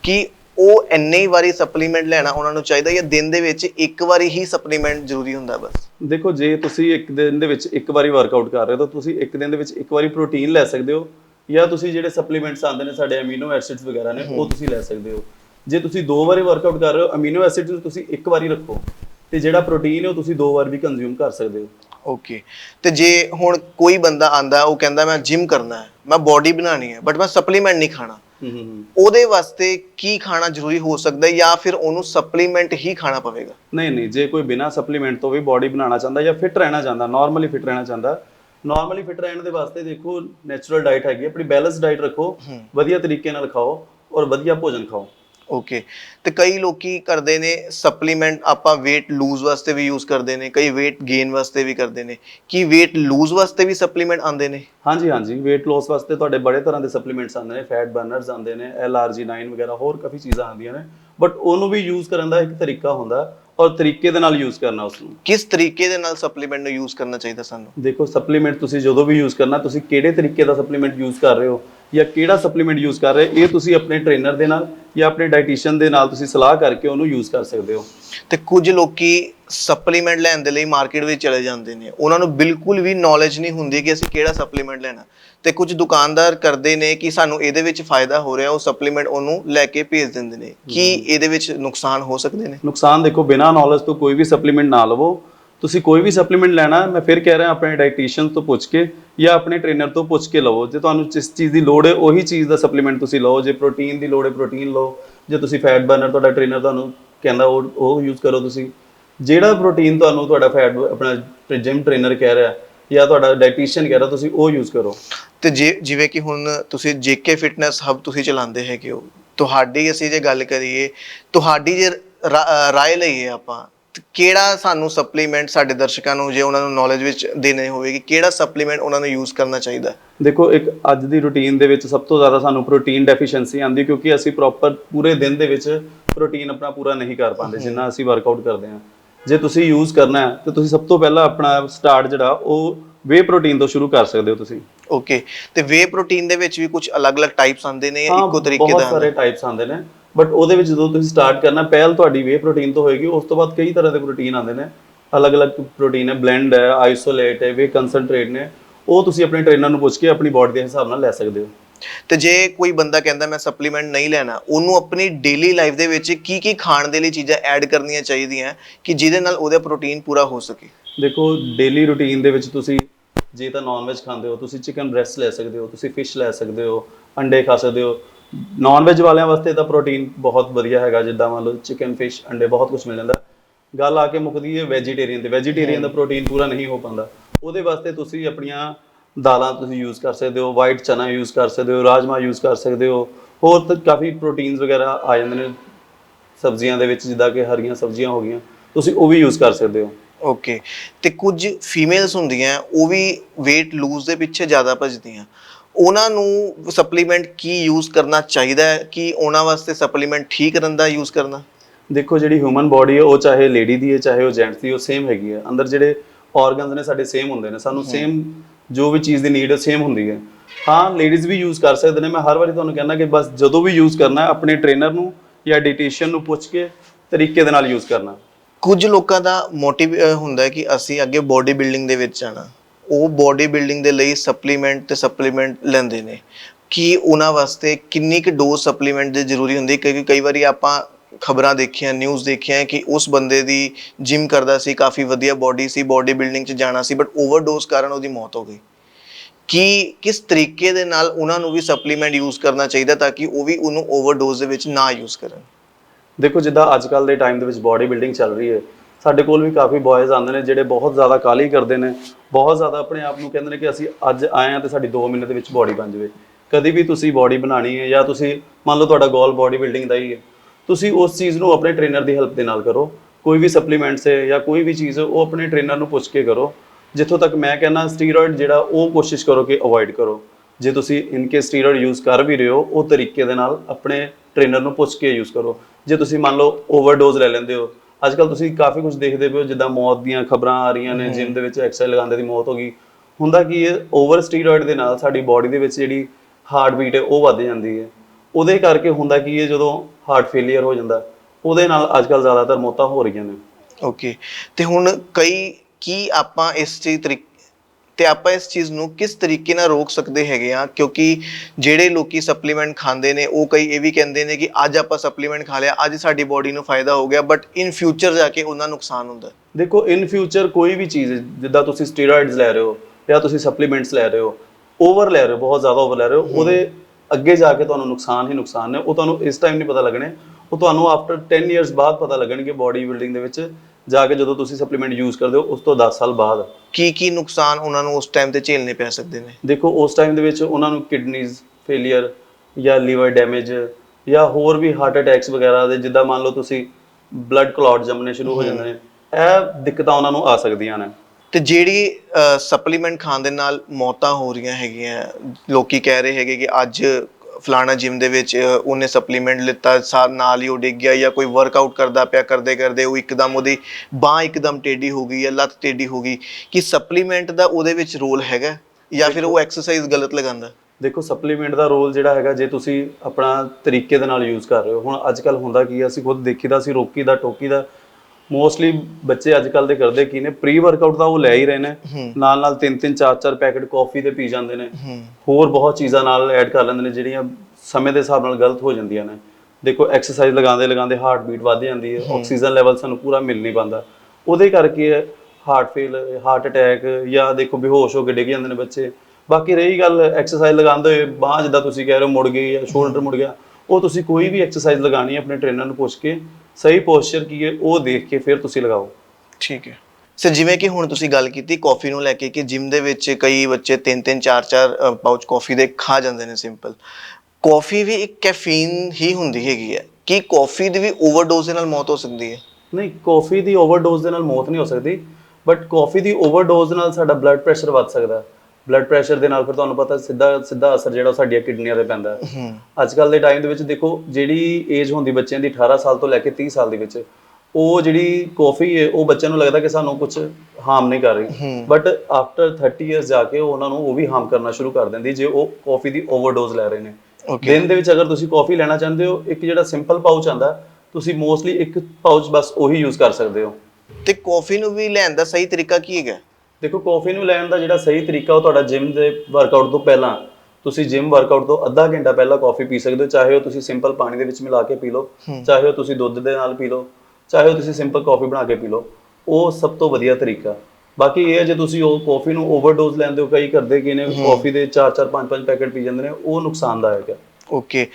ਕਿ ਉਹ ਇੰਨੇ ਹੀ ਵਾਰੀ ਸਪਲੀਮੈਂਟ ਲੈਣਾ ਉਹਨਾਂ ਨੂੰ ਚਾਹੀਦਾ ਜਾਂ ਦਿਨ ਦੇ ਵਿੱਚ ਇੱਕ ਵਾਰੀ ਹੀ ਸਪਲੀਮੈਂਟ ਜ਼ਰੂਰੀ ਹੁੰਦਾ ਬਸ। ਦੇਖੋ ਜੇ ਤੁਸੀਂ ਇੱਕ ਦਿਨ ਦੇ ਵਿੱਚ ਇੱਕ ਵਾਰੀ ਵਰਕਆਊਟ ਕਰ ਰਹੇ ਹੋ ਤਾਂ ਤੁਸੀਂ ਇੱਕ ਦਿਨ ਦੇ ਵਿੱਚ ਇੱਕ ਵਾਰੀ ਪ੍ਰੋਟੀਨ ਲੈ ਸਕਦੇ ਹੋ ਜਾਂ ਤੁਸੀਂ ਜਿਹੜੇ ਸਪਲੀਮੈਂਟਸ ਆਉਂਦੇ ਨੇ ਸਾਡੇ ਅਮੀਨੋ ਐਸਿਡਸ ਵਗੈਰਾ ਨੇ ਉਹ ਤੁਸੀਂ ਲੈ ਸਕਦੇ ਹੋ। ਜੇ ਤੁਸੀਂ ਦੋ ਵਾਰੀ ਵਰਕਆਊਟ ਕਰ ਰਹੇ ਹੋ ਅਮੀਨੋ ਐਸਿਡਸ ਤੁਸੀਂ ਇੱਕ ਵਾਰੀ ਰੱਖੋ ਤੇ ਜਿਹੜਾ ਪ੍ਰੋਟੀਨ ਹੈ ਉਹ ਤੁਸੀਂ ਦੋ ਵਾਰ ਵੀ ਕੰਜ਼ਿਊਮ ਕਰ ਸਕਦੇ ਹੋ। ਓਕੇ ਤੇ ਜੇ ਹੁਣ ਕੋਈ ਬੰਦਾ ਆਂਦਾ ਉਹ ਕਹਿੰਦਾ ਮੈਂ ਜਿਮ ਕਰਨਾ ਹੈ ਮੈਂ ਬਾਡੀ ਬਣਾਣੀ ਹੈ ਬਟ ਮੈਂ ਸਪਲੀਮੈਂਟ ਨਹੀਂ ਖਾਣਾ। ਉਹਦੇ ਵਾਸਤੇ ਕੀ ਖਾਣਾ ਜ਼ਰੂਰੀ ਹੋ ਸਕਦਾ ਹੈ ਜਾਂ ਫਿਰ ਉਹਨੂੰ ਸਪਲੀਮੈਂਟ ਹੀ ਖਾਣਾ ਪਵੇਗਾ? ਨਹੀਂ ਨਹੀਂ ਜੇ ਕੋਈ ਬਿਨਾ ਸਪਲੀਮੈਂਟ ਤੋਂ ਵੀ ਬਾਡੀ ਬਣਾਉਣਾ ਚਾਹੁੰਦਾ ਜਾਂ ਫਿਟ ਰਹਿਣਾ ਚਾਹੁੰਦਾ ਨਾਰਮਲੀ ਫਿਟ ਰਹਿਣਾ ਚਾਹੁੰਦਾ ਨਾਰਮਲੀ ਫਿਟ ਰਹਿਣ ਦੇ ਵਾਸਤੇ ਦੇਖੋ ਨੈਚੁਰਲ ਡਾਈਟ ਹੈਗੀ ਆਪਣੀ ਬੈਲੈਂਸ ਡਾਈਟ ਰੱਖੋ ਵਧੀਆ ਤਰੀਕੇ ਨਾਲ ਖਾਓ ਔਰ ਵਧੀਆ ਭੋਜਨ ਖਾਓ। ਓਕੇ ਤੇ ਕਈ ਲੋਕੀ ਕਰਦੇ ਨੇ ਸਪਲੀਮੈਂਟ ਆਪਾਂ weight ਲੂਜ਼ ਵਾਸਤੇ ਵੀ ਯੂਜ਼ ਕਰਦੇ ਨੇ ਕਈ weight gain ਵਾਸਤੇ ਵੀ ਕਰਦੇ ਨੇ। ਕੀ weight ਲੂਜ਼ ਵਾਸਤੇ ਵੀ ਸਪਲੀਮੈਂਟ ਆਉਂਦੇ ਨੇ? ਹਾਂਜੀ ਹਾਂਜੀ। weight loss ਵਾਸਤੇ ਤੁਹਾਡੇ ਬੜੇ ਤਰ੍ਹਾਂ ਦੇ ਸਪਲੀਮੈਂਟਸ ਆਉਂਦੇ ਨੇ ਫੈਟ ਬਰਨਰਸ ਆਉਂਦੇ ਨੇ LRG9 ਵਗੈਰਾ ਹੋਰ ਕਾਫੀ ਚੀਜ਼ਾਂ ਆਉਂਦੀਆਂ ਨੇ। ਬਟ ਉਹਨੂੰ ਵੀ ਯੂਜ਼ ਕਰਨ ਦਾ ਇੱਕ ਤਰੀਕਾ ਹੁੰਦਾ ਔਰ ਤਰੀਕੇ ਦੇ ਨਾਲ ਯੂਜ਼ ਕਰਨਾ ਉਸ ਨੂੰ ਕਿਸ ਤਰੀਕੇ ਦੇ ਨਾਲ ਸਪਲੀਮੈਂਟ ਨੂੰ ਯੂਜ਼ ਕਰਨਾ ਚਾਹੀਦਾ ਸਾਨੂੰ? ਦੇਖੋ ਸਪਲੀਮੈਂਟ ਤੁਸੀਂ ਜਦੋਂ ਵੀ ਯੂਜ਼ ਕਰਨਾ ਤੁਸੀਂ ਕਿਹੜੇ ਤਰੀਕੇ ਦਾ ਸਪਲੀਮੈਂਟ ਯੂਜ਼ ਕਰ ਰਹੇ ਹੋ? ਜਾਂ ਕਿਹੜਾ ਸਪਲੀਮੈਂਟ ਯੂਜ਼ ਕਰ ਰਹੇ ਇਹ ਤੁਸੀਂ ਆਪਣੇ ਟ੍ਰੇਨਰ ਦੇ ਨਾਲ ਜਾਂ ਆਪਣੇ ਡਾਈਟੀਸ਼ੀਅਨ ਦੇ ਨਾਲ ਤੁਸੀਂ ਸਲਾਹ ਕਰਕੇ ਉਹਨੂੰ ਯੂਜ਼ ਕਰ ਸਕਦੇ ਹੋ। ਤੇ ਕੁਝ ਲੋਕੀ ਸਪਲੀਮੈਂਟ ਲੈਣ ਦੇ ਲਈ ਮਾਰਕੀਟ ਵਿੱਚ ਚਲੇ ਜਾਂਦੇ ਨੇ। ਉਹਨਾਂ ਨੂੰ ਬਿਲਕੁਲ ਵੀ ਨੌਲੇਜ ਨਹੀਂ ਹੁੰਦੀ ਕਿ ਅਸੀਂ ਕਿਹੜਾ ਸਪਲੀਮੈਂਟ ਲੈਣਾ। ਤੇ ਕੁਝ ਦੁਕਾਨਦਾਰ ਕਰਦੇ ਨੇ ਕਿ ਸਾਨੂੰ ਇਹਦੇ ਵਿੱਚ ਫਾਇਦਾ ਹੋ ਰਿਹਾ ਉਹ ਸਪਲੀਮੈਂਟ ਉਹਨੂੰ ਲੈ ਕੇ ਭੇਜ ਦਿੰਦੇ ਨੇ। ਕੀ ਇਹਦੇ ਵਿੱਚ ਨੁਕਸਾਨ ਹੋ ਸਕਦੇ ਨੇ? ਨੁਕਸਾਨ ਦੇਖੋ ਬਿਨਾਂ ਨੌਲੇਜ ਤੋਂ ਕੋਈ ਵੀ ਸਪਲੀਮੈਂਟ ਨਾ ਲਵੋ। ਤੁਸੀਂ ਕੋਈ ਵੀ ਸਪਲੀਮੈਂਟ ਲੈਣਾ, ਮੈਂ ਫਿਰ ਕਹਿ ਰਿਹਾ ਆਪਣੇ ਡਾਈਟੀਸ਼ੀਅਨ ਤੋਂ ਪੁੱਛ ਕੇ ਜਾਂ ਆਪਣੇ ਟ੍ਰੇਨਰ ਤੋਂ ਪੁੱਛ ਕੇ ਲਵੋ। ਜੇ ਤੁਹਾਨੂੰ ਜਿਸ ਚੀਜ਼ ਦੀ ਲੋੜ ਹੈ, ਉਹੀ ਚੀਜ਼ ਦਾ ਸਪਲੀਮੈਂਟ ਤੁਸੀਂ ਲਓ। ਜੇ ਪ੍ਰੋਟੀਨ ਦੀ ਲੋੜ ਹੈ ਪ੍ਰੋਟੀਨ ਲਓ। ਜੇ ਤੁਸੀਂ ਫੈਟ ਬਰਨਰ ਤੁਹਾਡਾ ਟ੍ਰੇਨਰ ਤੁਹਾਨੂੰ ਕਹਿੰਦਾ, ਉਹ ਉਹ ਯੂਜ਼ ਕਰੋ ਤੁਸੀਂ। ਜਿਹੜਾ ਪ੍ਰੋਟੀਨ ਤੁਹਾਨੂੰ ਤੁਹਾਡਾ ਫੈਟ ਆਪਣਾ ਜਿਮ ਟ੍ਰੇਨਰ ਕਹਿ ਰਿਹਾ ਜਾਂ ਤੁਹਾਡਾ ਡਾਈਟੀਸ਼ੀਅਨ ਕਹਿ ਰਿਹਾ, ਤੁਸੀਂ ਉਹ ਯੂਜ਼ ਕਰੋ। ਤੇ ਜੇ, ਜਿਵੇਂ ਕਿ ਹੁਣ ਤੁਸੀਂ ਜੇਕੇ ਫਿਟਨੈਸ ਹਬ ਤੁਸੀਂ ਚਲਾਉਂਦੇ ਹੈਗੇ ਹੋ। ਤੁਹਾਡੀ ਅਸੀਂ ਜੇ ਗੱਲ ਕਰੀਏ, ਤੁਹਾਡੀ ਜੇ ਰਾਏ ਲਈਏ ਆਪਾਂ ਕਿਹੜਾ ਸਾਨੂੰ ਸਪਲੀਮੈਂਟ ਸਾਡੇ ਦਰਸ਼ਕਾਂ ਨੂੰ ਜੇ ਉਹਨਾਂ ਨੂੰ ਨੌਲੇਜ ਵਿੱਚ ਦੇਣੇ ਹੋਵੇਗੀ ਕਿਹੜਾ ਸਪਲੀਮੈਂਟ ਉਹਨਾਂ ਨੂੰ ਯੂਜ਼ ਕਰਨਾ ਚਾਹੀਦਾ? ਦੇਖੋ ਇੱਕ ਅੱਜ ਦੀ ਰੁਟੀਨ ਦੇ ਵਿੱਚ ਸਭ ਤੋਂ ਜ਼ਿਆਦਾ ਸਾਨੂੰ ਪ੍ਰੋਟੀਨ ਡੈਫੀਸ਼ੀਐਂਸੀ ਆਉਂਦੀ ਕਿਉਂਕਿ ਅਸੀਂ ਪ੍ਰੋਪਰ ਪੂਰੇ ਦਿਨ ਦੇ ਵਿੱਚ ਪ੍ਰੋਟੀਨ ਆਪਣਾ ਪੂਰਾ ਨਹੀਂ ਕਰ ਪਾਉਂਦੇ ਜਿੰਨਾ ਅਸੀਂ ਵਰਕਆਊਟ ਕਰਦੇ ਹਾਂ। ਜੇ ਤੁਸੀਂ ਯੂਜ਼ ਕਰਨਾ ਹੈ ਤੇ ਤੁਸੀਂ ਸਭ ਤੋਂ ਪਹਿਲਾਂ ਆਪਣਾ ਸਟਾਰਟ ਜਿਹੜਾ ਉਹ ਵੇ ਪ੍ਰੋਟੀਨ ਤੋਂ ਸ਼ੁਰੂ ਕਰ ਸਕਦੇ ਹੋ ਤੁਸੀਂ। ਓਕੇ ਤੇ ਵੇ ਪ੍ਰੋਟੀਨ ਦੇ ਵਿੱਚ ਵੀ ਕੁਝ ਅਲੱਗ-ਅਲੱਗ ਟਾਈਪਸ ਆਉਂਦੇ ਨੇ ਇੱਕੋ ਤਰੀਕੇ ਬਹੁਤ ਦਾ? ਸਾਰੇ ਟਾਈਪਸ ਆਉਂਦੇ ਨੇ। ਬਟ ਉਹਦੇ ਵਿੱਚ ਜਦੋਂ ਤੁਸੀਂ ਸਟਾਰਟ ਕਰਨਾ ਪਹਿਲ ਤੁਹਾਡੀ ਵੇ ਪ੍ਰੋਟੀਨ ਤੋਂ ਹੋਏਗੀ ਉਸ ਤੋਂ ਬਾਅਦ ਕਈ ਤਰ੍ਹਾਂ ਦੇ ਪ੍ਰੋਟੀਨ ਆਉਂਦੇ ਨੇ। ਅਲੱਗ-ਅਲੱਗ ਪ੍ਰੋਟੀਨ ਹੈ ਬਲੈਂਡ ਹੈ ਆਈਸੋਲੇਟ ਹੈ ਵੇ ਕਨਸੈਂਟਰੇਟ ਨੇ। ਉਹ ਤੁਸੀਂ ਆਪਣੇ ਟ੍ਰੇਨਰ ਨੂੰ ਪੁੱਛ ਕੇ ਆਪਣੀ ਬਾਡੀ ਦੇ ਹਿਸਾਬ ਨਾਲ ਲੈ ਸਕਦੇ ਹੋ। ਤੇ ਜੇ ਕੋਈ ਬੰਦਾ ਕਹਿੰਦਾ ਮੈਂ ਸਪਲੀਮੈਂਟ ਨਹੀਂ ਲੈਣਾ ਉਹਨੂੰ ਆਪਣੀ ਡੇਲੀ ਲਾਈਫ ਦੇ ਵਿੱਚ ਕੀ ਕੀ ਖਾਣ ਦੇ ਲਈ ਚੀਜ਼ਾਂ ਐਡ ਕਰਨੀਆਂ ਚਾਹੀਦੀਆਂ ਕਿ ਜਿਹਦੇ ਨਾਲ ਉਹਦਾ ਪ੍ਰੋਟੀਨ ਪੂਰਾ ਹੋ ਸਕੇ? ਦੇਖੋ ਡੇਲੀ ਰੁਟੀਨ ਦੇ ਵਿੱਚ ਤੁਸੀਂ ਜੇ ਤਾਂ ਨਾਨ ਵੈਜ ਖਾਂਦੇ ਹੋ ਤੁਸੀਂ ਚਿਕਨ ਬ੍ਰੈਸਟ ਲੈ ਸਕਦੇ ਹੋ ਤੁਸੀਂ ਫਿਸ਼ ਲੈ ਸਕਦੇ ਹੋ ਅੰਡੇ ਖਾ ਸਕਦੇ ਹੋ। ਨਾਨ ਵੈਜ ਵਾਲਿਆਂ ਵਾਸਤੇ ਤਾਂ ਪ੍ਰੋਟੀਨ ਬਹੁਤ ਵਧੀਆ ਹੈਗਾ ਜਿੱਦਾਂ ਮੰਨ ਲਓ ਚਿਕਨ ਫਿਸ਼ ਅੰਡੇ ਬਹੁਤ ਕੁਝ ਮਿਲ ਜਾਂਦਾ। ਗੱਲ ਆ ਕੇ ਮੁੱਕਦੀ ਹੈ ਵੈਜੀਟੇਰੀਅਨ ਤੇ। ਵੈਜੀਟੇਰੀਅਨ ਦਾ ਪ੍ਰੋਟੀਨ ਪੂਰਾ ਨਹੀਂ ਹੋ ਪਾਉਂਦਾ। ਉਹਦੇ ਵਾਸਤੇ ਤੁਸੀਂ ਆਪਣੀਆਂ ਦਾਲਾਂ ਤੁਸੀਂ ਯੂਜ਼ ਕਰ ਸਕਦੇ ਹੋ ਵਾਈਟ ਚਨਾ ਯੂਜ਼ ਕਰ ਸਕਦੇ ਹੋ ਰਾਜਮਾ ਯੂਜ਼ ਕਰ ਸਕਦੇ ਹੋ। ਹੋਰ ਤਾਂ ਕਾਫੀ ਪ੍ਰੋਟੀਨਸ ਵਗੈਰਾ ਆ ਜਾਂਦੇ ਨੇ ਸਬਜ਼ੀਆਂ ਦੇ ਵਿੱਚ ਜਿੱਦਾਂ ਕਿ ਹਰੀਆਂ ਸਬਜ਼ੀਆਂ ਹੋ ਗਈਆਂ। ਤੁਸੀਂ ਉਹ ਵੀ ਯੂਜ਼ ਕਰ ਸਕਦੇ ਹੋ। ਓਕੇ ਤੇ ਕੁਝ ਫੀਮੇਲਸ ਹੁੰਦੀਆਂ ਉਹ ਵੀ weight ਲੂਜ਼ ਦੇ ਪਿੱਛੇ ਜ਼ਿਆਦਾ ਭੱਜਦੀਆਂ। ਉਹਨਾਂ ਨੂੰ ਸਪਲੀਮੈਂਟ ਕੀ ਯੂਜ਼ ਕਰਨਾ ਚਾਹੀਦਾ ਹੈ? ਕਿ ਉਹਨਾਂ ਵਾਸਤੇ ਸਪਲੀਮੈਂਟ ਠੀਕ ਰਹਿੰਦਾ ਯੂਜ਼ ਕਰਨਾ? ਦੇਖੋ ਜਿਹੜੀ ਹਿਊਮਨ ਬਾਡੀ ਹੈ ਉਹ ਚਾਹੇ ਲੇਡੀ ਦੀ ਹੈ ਚਾਹੇ ਉਹ ਜੈਂਟਸ ਦੀ ਉਹ ਸੇਮ ਹੈਗੀ ਹੈ। ਅੰਦਰ ਜਿਹੜੇ ਆਰਗਨਸ ਨੇ ਸਾਡੇ ਸੇਮ ਹੁੰਦੇ ਨੇ। ਸਾਨੂੰ ਸੇਮ ਜੋ ਵੀ ਚੀਜ਼ ਦੀ ਨੀਡ ਹੈ ਸੇਮ ਹੁੰਦੀ ਹੈ। ਹਾਂ ਲੇਡੀਜ਼ ਵੀ ਯੂਜ਼ ਕਰ ਸਕਦੇ ਨੇ। ਮੈਂ ਹਰ ਵਾਰੀ ਤੁਹਾਨੂੰ ਕਹਿੰਦਾ ਕਿ ਬਸ ਜਦੋਂ ਵੀ ਯੂਜ਼ ਕਰਨਾ ਹੈ ਆਪਣੇ ਟ੍ਰੇਨਰ ਨੂੰ ਜਾਂ ਡਾਈਟੀਸ਼ੀਅਨ ਨੂੰ ਪੁੱਛ ਕੇ ਤਰੀਕੇ ਦੇ ਨਾਲ ਯੂਜ਼ ਕਰਨਾ। ਕੁਝ ਲੋਕਾਂ ਦਾ ਮੋਟਿਵ ਹੁੰਦਾ ਹੈ ਕਿ ਅਸੀਂ ਅੱਗੇ ਬੋਡੀ ਬਿਲਡਿੰਗ ਦੇ ਵਿੱਚ ਜਾਣਾ। ਉਹ ਬੋਡੀ ਬਿਲਡਿੰਗ ਦੇ ਲਈ ਸਪਲੀਮੈਂਟ ਤੇ ਸਪਲੀਮੈਂਟ ਲੈਂਦੇ ਨੇ। ਕਿ ਉਹਨਾਂ ਵਾਸਤੇ ਕਿੰਨੀ ਕੁ ਡੋਜ਼ ਸਪਲੀਮੈਂਟ ਦੀ ਜ਼ਰੂਰੀ ਹੁੰਦੀ ਕਿਉਂਕਿ ਕਈ ਵਾਰੀ ਆਪਾਂ ਖਬਰਾਂ ਦੇਖੀਆਂ ਨਿਊਜ਼ ਦੇਖੀਆਂ ਕਿ ਉਸ ਬੰਦੇ ਦੀ ਜਿਮ ਕਰਦਾ ਸੀ, ਕਾਫੀ ਵਧੀਆ ਬੋਡੀ ਸੀ ਬੋਡੀ ਬਿਲਡਿੰਗ 'ਚ ਜਾਣਾ ਸੀ ਬਟ ਓਵਰਡੋਜ਼ ਕਾਰਨ ਉਹਦੀ ਮੌਤ ਹੋ ਗਈ। ਕਿ, ਕਿਸ ਤਰੀਕੇ ਦੇ ਨਾਲ ਉਹਨਾਂ ਨੂੰ ਵੀ ਸਪਲੀਮੈਂਟ ਯੂਜ਼ ਕਰਨਾ ਚਾਹੀਦਾ ਤਾਂ ਕਿ ਉਹ ਵੀ ਉਹਨੂੰ ਓਵਰਡੋਜ਼ ਦੇ ਵਿੱਚ ਨਾ ਯੂਜ਼ ਕਰਨ? ਦੇਖੋ, ਜਿੱਦਾਂ ਅੱਜ ਕੱਲ ਦੇ ਟਾਈਮ ਦੇ ਵਿੱਚ ਬਾਡੀ ਬਿਲਡਿੰਗ ਚੱਲ ਰਹੀ ਹੈ ਸਾਡੇ ਕੋਲ ਵੀ ਕਾਫੀ ਬॉयਜ਼ ਆਉਂਦੇ ਨੇ ਜਿਹੜੇ ਬਹੁਤ ਜ਼ਿਆਦਾ ਕਾਲੀ ਕਰਦੇ ਨੇ, ਬਹੁਤ ਜ਼ਿਆਦਾ ਆਪਣੇ ਆਪ ਨੂੰ ਕਹਿੰਦੇ ਨੇ ਕਿ ਅਸੀਂ ਅੱਜ ਆਏ ਹਾਂ ਤੇ ਸਾਡੀ 2 ਮਹੀਨੇ ਦੇ ਵਿੱਚ ਬਾਡੀ ਬਣ ਜਾਵੇ। ਕਦੀ ਵੀ ਤੁਸੀਂ ਬਾਡੀ ਬਣਾਣੀ ਹੈ ਜਾਂ ਤੁਸੀਂ, ਮੰਨ ਲਓ ਤੁਹਾਡਾ ਗੋਲ ਬਾਡੀ ਬਿਲਡਿੰਗ ਦਾ ਹੀ ਹੈ, ਤੁਸੀਂ ਉਸ ਚੀਜ਼ ਨੂੰ ਆਪਣੇ ਟ੍ਰੇਨਰ ਦੀ ਹੈਲਪ ਦੇ ਨਾਲ ਕਰੋ। ਕੋਈ ਵੀ ਸਪਲੀਮੈਂਟਸ ਹੈ ਜਾਂ ਕੋਈ ਵੀ ਚੀਜ਼, ਉਹ ਆਪਣੇ ਟ੍ਰੇਨਰ ਨੂੰ ਪੁੱਛ ਕੇ ਕਰੋ। ਜਿੱਥੋਂ ਤੱਕ ਮੈਂ ਕਹਿੰਦਾ ਸਟੀਰੋਇਡ ਜਿਹੜਾ, ਉਹ ਕੋਸ਼ਿਸ਼ ਕਰੋ ਕਿ ਅਵੋਇਡ ਕਰੋ। ਜੇ ਤੁਸੀਂ ਇਨ ਕੇ ਸਟੀਰੋਇਡ ਯੂਜ਼ ਕਰ ਵੀ ਰਹੇ ਹੋ, ਉਹ ਤਰੀਕੇ ਦੇ ਨਾਲ ਆਪਣੇ ਟ੍ਰੇਨਰ ਨੂੰ ਪੁੱਛ ਕੇ ਯੂਜ਼ ਕਰੋ। ਜੇ ਤੁਸੀਂ ਮੰਨ ਲਓ ਓਵਰਡੋਜ਼ ਲੈ ਲੈਂਦੇ ਹੋ ਅੱਜ ਕੱਲ ਤੁਸੀਂ ਕਾਫੀ ਕੁਝ ਦੇਖਦੇ ਪਏ ਹੋ ਜਿੱਦਾਂ ਮੌਤ ਦੀਆਂ ਖਬਰਾਂ ਆ ਰਹੀਆਂ ਨੇ ਜਿਮ ਦੇ ਵਿੱਚ ਐਕਸਰਸਾਈਜ਼ ਲਗਾਉਂਦੇ ਦੀ ਮੌਤ ਹੋ ਗਈ। ਹੁੰਦਾ ਕੀ ਹੈ ਓਵਰ ਸਟੀਰੋਇਡ ਦੇ ਨਾਲ ਸਾਡੀ ਬਾਡੀ ਦੇ ਵਿੱਚ ਜਿਹੜੀ ਹਾਰਟ ਬੀਟ ਹੈ ਉਹ ਵੱਧ ਜਾਂਦੀ ਹੈ ਉਹਦੇ ਕਰਕੇ ਹੁੰਦਾ ਕੀ ਹੈ ਜਦੋਂ ਹਾਰਟ ਫੇਲਿਅਰ ਹੋ ਜਾਂਦਾ ਉਹਦੇ ਨਾਲ ਅੱਜ ਕੱਲ ਜ਼ਿਆਦਾਤਰ ਮੌਤਾਂ ਹੋ ਰਹੀਆਂ ਨੇ। ਓਕੇ ਤੇ ਹੁਣ ਕਈ ਕੀ ਆਪਾਂ ਇਸ ਚੀਜ਼ ਤਰੀਕ ਤੇ ਆਪਾਂ ਇਸ ਚੀਜ਼ ਨੂੰ ਕਿਸ ਤਰੀਕੇ ਨਾਲ ਰੋਕ ਸਕਦੇ ਹੈਗੇ ਆ ਕਿਉਂਕਿ ਜਿਹੜੇ ਲੋਕੀ ਸਪਲੀਮੈਂਟ ਖਾਂਦੇ ਨੇ ਉਹ ਕਈ ਇਹ ਵੀ ਕਹਿੰਦੇ ਨੇ ਕਿ ਅੱਜ ਆਪਾਂ ਸਪਲੀਮੈਂਟ ਖਾ ਲਿਆ ਅੱਜ ਸਾਡੀ ਬਾਡੀ ਨੂੰ ਫਾਇਦਾ ਹੋ ਗਿਆ ਬਟ ਇਨ ਫਿਊਚਰ ਜਾ ਕੇ ਉਹਨਾਂ ਨੁਕਸਾਨ ਹੁੰਦਾ। ਦੇਖੋ ਇਨ ਫਿਊਚਰ ਕੋਈ ਵੀ ਚੀਜ਼ ਜਿੱਦਾਂ ਤੁਸੀਂ ਸਟੀਰੋਇਡਸ ਲੈ ਰਹੇ ਹੋ ਜਾਂ ਤੁਸੀਂ ਸਪਲੀਮੈਂਟਸ ਲੈ ਰਹੇ ਹੋ ਓਵਰ ਲੈ ਰਹੇ ਹੋ ਬਹੁਤ ਜ਼ਿਆਦਾ ਓਵਰ ਲੈ ਰਹੇ ਹੋ ਉਹਦੇ ਅੱਗੇ ਜਾ ਕੇ ਤੁਹਾਨੂੰ ਨੁਕਸਾਨ ਹੀ ਨੁਕਸਾਨ ਨੇ। ਉਹ ਤੁਹਾਨੂੰ ਇਸ ਟਾਈਮ ਨਹੀਂ ਪਤਾ ਲੱਗਣੇ। ਉਹ ਤੁਹਾਨੂੰ ਆਫਟਰ 10 ਇਅਰਸ ਬਾਅਦ ਪਤਾ ਲੱਗਣਗੇ ਬਾਡੀ ਬਿਲਡਿੰਗ ਦੇ ਵਿੱਚ ਜਾ ਕੇ ਜਦੋਂ ਤੁਸੀਂ ਸਪਲੀਮੈਂਟ ਯੂਜ਼ ਕਰਦੇ ਹੋ ਉਸ ਤੋਂ 10 ਸਾਲ ਬਾਅਦ। ਕੀ ਕੀ ਨੁਕਸਾਨ ਉਹਨਾਂ ਨੂੰ ਉਸ ਟਾਈਮ ਤੇ ਝੇਲਨੇ ਪੈ ਸਕਦੇ ਨੇ? ਦੇਖੋ ਉਸ ਟਾਈਮ ਦੇ ਵਿੱਚ ਉਹਨਾਂ ਨੂੰ ਕਿਡਨੀਜ਼ ਫੇਲਿਅਰ ਜਾਂ ਲੀਵਰ ਡੈਮੇਜ ਜਾਂ ਹੋਰ ਵੀ ਹਾਰਟ ਅਟੈਕਸ ਵਗੈਰਾ ਦੇ ਜਿੱਦਾਂ ਮੰਨ ਲਓ ਤੁਸੀਂ ਬਲੱਡ ਕਲੌਟ ਜੰਮਣੇ ਸ਼ੁਰੂ ਹੋ ਜਾਂਦੇ ਨੇ ਇਹ ਦਿੱਕਤਾਂ ਉਹਨਾਂ ਨੂੰ ਆ ਸਕਦੀਆਂ ਨੇ। ਤੇ ਜਿਹੜੀ ਸਪਲੀਮੈਂਟ ਖਾਣ ਦੇ ਨਾਲ ਮੌਤਾਂ ਹੋ ਰਹੀਆਂ ਹੈਗੀਆਂ ਲੋਕੀ ਕਹਿ ਰਹੇ ਹੈਗੇ ਕਿ ਅੱਜ ਫਲਾਣਾ ਜਿਮ ਦੇ ਵਿੱਚ ਉਹਨੇ ਸਪਲੀਮੈਂਟ ਲਿੱਤਾ ਸਾ ਨਾਲ ਹੀ ਉਹ ਡਿੱਗ ਗਿਆ ਜਾਂ ਕੋਈ ਵਰਕਆਊਟ ਕਰਦਾ ਪਿਆ ਕਰਦੇ ਕਰਦੇ ਉਹ ਇੱਕਦਮ ਉਹਦੀ ਬਾਹ ਇੱਕਦਮ ਟੇਢੀ ਹੋ ਗਈ ਜਾਂ ਲੱਤ ਟੇਢੀ ਹੋ ਗਈ। ਕਿ ਸਪਲੀਮੈਂਟ ਦਾ ਉਹਦੇ ਵਿੱਚ ਰੋਲ ਹੈਗਾ ਜਾਂ ਫਿਰ ਉਹ ਐਕਸਰਸਾਈਜ਼ ਗਲਤ ਲਗਾਉਂਦਾ? ਦੇਖੋ ਸਪਲੀਮੈਂਟ ਦਾ ਰੋਲ ਜਿਹੜਾ ਹੈਗਾ ਜੇ ਤੁਸੀਂ ਆਪਣਾ ਤਰੀਕੇ ਦੇ ਨਾਲ ਯੂਜ਼ ਕਰ ਰਹੇ ਹੋ ਹੁਣ ਅੱਜ ਕੱਲ ਹੁੰਦਾ ਕੀ ਹੈ ਅਸੀਂ ਖੁਦ ਦੇਖੀਦਾ ਅਸੀਂ ਰੋਕੀ ਦਾ ਟੋਕੀ ਦਾ ਮੋਸਟਲੀ ਬੱਚੇ ਅੱਜ ਕੱਲ ਦੇ ਕਰਦੇ ਕੀ ਨੇ ਪ੍ਰੀ ਵਰਕਆਊਟ ਦਾ ਉਹ ਲੈ ਹੀ ਰਹੇ ਨੇ। ਨਾਲ ਨਾਲ ਤਿੰਨ ਤਿੰਨ ਚਾਰ ਚਾਰ ਪੈਕੇਟ ਕਾਫੀ ਦੇ ਪੀ ਜਾਂਦੇ ਨੇ। ਹੋਰ ਬਹੁਤ ਚੀਜ਼ਾਂ ਨਾਲ ਐਡ ਕਰ ਲੈਂਦੇ ਨੇ ਜਿਹੜੀਆਂ ਸਮੇਂ ਦੇ ਹਿਸਾਬ ਨਾਲ ਗਲਤ ਹੋ ਜਾਂਦੀਆਂ ਨੇ। ਦੇਖੋ ਐਕਸਰਸਾਈਜ਼ ਲਗਾਉਂਦੇ ਲਗਾਉਂਦੇ ਹਾਰਟ ਬੀਟ ਵੱਧ ਜਾਂਦੀ ਹੈ। ਆਕਸੀਜਨ ਲੈਵਲ ਸਾਨੂੰ ਪੂਰਾ ਮਿਲ ਨਹੀਂ ਪਾਉਂਦਾ। ਉਹਦੇ ਕਰਕੇ ਹਾਰਟ ਫੇਲ ਹਾਰਟ ਅਟੈਕ ਜਾਂ ਦੇਖੋ ਬੇਹੋਸ਼ ਹੋ ਕੇ ਡਿੱਗ ਜਾਂਦੇ ਨੇ ਬੱਚੇ। ਬਾਕੀ ਰਹੀ ਗੱਲ ਐਕਸਰਸਾਈਜ਼ ਲਗਾਉਂਦੇ ਹੋਏ ਬਾਂਹ ਜਿੱਦਾਂ ਤੁਸੀਂ ਕਹਿ ਰਹੇ ਹੋ ਮੁੜ ਗਈ ਜਾਂ ਸ਼ੋਲਡਰ ਮੁੜ ਗਿਆ ਉਹ ਤੁਸੀਂ ਕੋਈ ਵੀ ਐਕਸਰਸਾਈਜ਼ ਲਗਾਣੀ ਆਪਣੇ ਟ੍ਰੇਨਰ ਨੂੰ ਪੁੱਛ ਕੇ ਸਹੀ ਪੋਸਚਰ ਕੀ ਹੈ ਉਹ ਦੇਖ ਕੇ ਫਿਰ ਤੁਸੀਂ ਲਗਾਓ। ਠੀਕ ਹੈ। ਸਰ ਜਿਵੇਂ ਕਿ ਹੁਣ ਤੁਸੀਂ ਗੱਲ ਕੀਤੀ ਕਾਫੀ ਨੂੰ ਲੈ ਕੇ ਕਿ ਜਿਮ ਦੇ ਵਿੱਚ ਕਈ ਬੱਚੇ ਤਿੰਨ ਤਿੰਨ ਚਾਰ ਚਾਰ ਪਾਊਚ ਕਾਫੀ ਦੇ ਖਾ ਜਾਂਦੇ ਨੇ ਸਿੰਪਲ ਕਾਫੀ ਵੀ ਇੱਕ ਕੈਫੀਨ ਹੀ ਹੁੰਦੀ ਹੈਗੀ ਹੈ। ਕੀ ਕਾਫੀ ਦੀ ਵੀ ਓਵਰਡੋਜ਼ ਦੇ ਨਾਲ ਮੌਤ ਹੋ ਸਕਦੀ ਹੈ? ਨਹੀਂ ਕਾਫੀ ਦੀ ਓਵਰਡੋਜ਼ ਦੇ ਨਾਲ ਮੌਤ ਨਹੀਂ ਹੋ ਸਕਦੀ ਬਟ ਕਾਫੀ ਦੀ ਓਵਰਡੋਜ਼ ਨਾਲ ਸਾਡਾ ਬਲੱਡ ਪ੍ਰੈਸ਼ਰ ਵੱਧ ਸਕਦਾ। ਬਲੱਡ ਪ੍ਰੈਸ਼ਰ ਦੇ ਨਾਲ ਫਿਰ ਤੁਹਾਨੂੰ ਪਤਾ ਸਿੱਧਾ ਸਿੱਧਾ ਅਸਰ ਜਿਹੜਾ ਸਾਡੀਆਂ ਕਿਡਨੀਆਂ ਤੇ ਪੈਂਦਾ ਹੈ। ਅੱਜ ਕੱਲ ਦੇ ਟਾਈਮ ਦੇ ਵਿੱਚ ਦੇਖੋ ਜਿਹੜੀ ਏਜ ਹੁੰਦੀ ਬੱਚਿਆਂ ਦੀ 18 ਸਾਲ ਤੋਂ ਲੈ ਕੇ 30 ਸਾਲ ਦੇ ਵਿੱਚ ਉਹ ਜਿਹੜੀ ਕਾਫੀ ਹੈ ਉਹ ਬੱਚਿਆਂ ਨੂੰ ਲੱਗਦਾ ਕਿ ਸਾਨੂੰ ਕੁਝ ਹਾਰਮ ਨਹੀਂ ਕਰ ਰਹੀ। ਬਟ ਆਫਟਰ 30 ਇਅਰਸ ਜਾ ਕੇ ਉਹ ਉਹਨਾਂ ਨੂੰ ਉਹ ਵੀ ਹਾਰਮ ਕਰਨਾ ਸ਼ੁਰੂ ਕਰ ਦਿੰਦੀ ਜੇ ਉਹ ਕਾਫੀ ਦੀ ਓਵਰਡੋਜ਼ ਲੈ ਰਹੇ ਨੇ। ਦਿਨ ਦੇ ਵਿੱਚ ਅਗਰ ਤੁਸੀਂ ਕਾਫੀ ਲੈਣਾ ਚਾਹੁੰਦੇ ਹੋ ਇੱਕ ਜਿਹੜਾ ਸਿੰਪਲ ਪਾਊਚ ਆਂਦਾ ਤੁਸੀਂ ਮੋਸਟਲੀ ਇੱਕ ਪਾਊਚ ਬਸ ਉਹੀ ਯੂਜ਼ ਕਰ ਸਕਦੇ ਹੋ। ਤੇ ਕਾਫੀ ਨੂੰ ਵੀ ਲੈਣ ਦਾ ਸਹੀ ਤਰੀਕਾ ਕੀ ਹੈਗਾ? ਦੇਖੋ ਕਾਫੀ ਨੂੰ ਲੈਣ ਦਾ ਜਿਹੜਾ ਸਹੀ ਤਰੀਕਾ ਉਹ ਤੁਹਾਡਾ ਜਿਮ ਦੇ ਵਰਕਆਊਟ ਤੋਂ ਪਹਿਲਾਂ। ਤੁਸੀਂ ਜਿਮ ਵਰਕਆਊਟ ਤੋਂ ਅੱਧਾ ਘੰਟਾ ਪਹਿਲਾਂ ਕਾਫੀ ਪੀ ਸਕਦੇ ਹੋ ਚਾਹੇ ਉਹ ਤੁਸੀਂ ਸਿੰਪਲ ਪਾਣੀ ਦੇ ਵਿੱਚ ਮਿਲਾ ਕੇ ਪੀ ਲਓ ਚਾਹੇ ਉਹ ਤੁਸੀਂ ਦੁੱਧ ਦੇ ਨਾਲ ਪੀ ਲਓ ਚਾਹੇ ਉਹ ਤੁਸੀਂ ਸਿੰਪਲ ਕਾਫੀ ਬਣਾ ਕੇ ਪੀ ਲਓ ਉਹ ਸਭ ਤੋਂ ਵਧੀਆ ਤਰੀਕਾ। ਬਾਕੀ ਇਹ ਹੈ ਜੇ ਤੁਸੀਂ ਉਹ ਕਾਫੀ ਨੂੰ ਓਵਰਡੋਜ਼ ਲੈਂਦੇ ਹੋ ਕਈ ਕਰਦੇ ਕੀ ਨੇ ਕਾਫੀ ਦੇ 4-4 5-5 ਪੈਕੇਟ ਪੀ ਜਾਂਦੇ ਨੇ ਉਹ ਨੁਕਸਾਨਦਾਇਕ ਹੈ। ਓਕੇ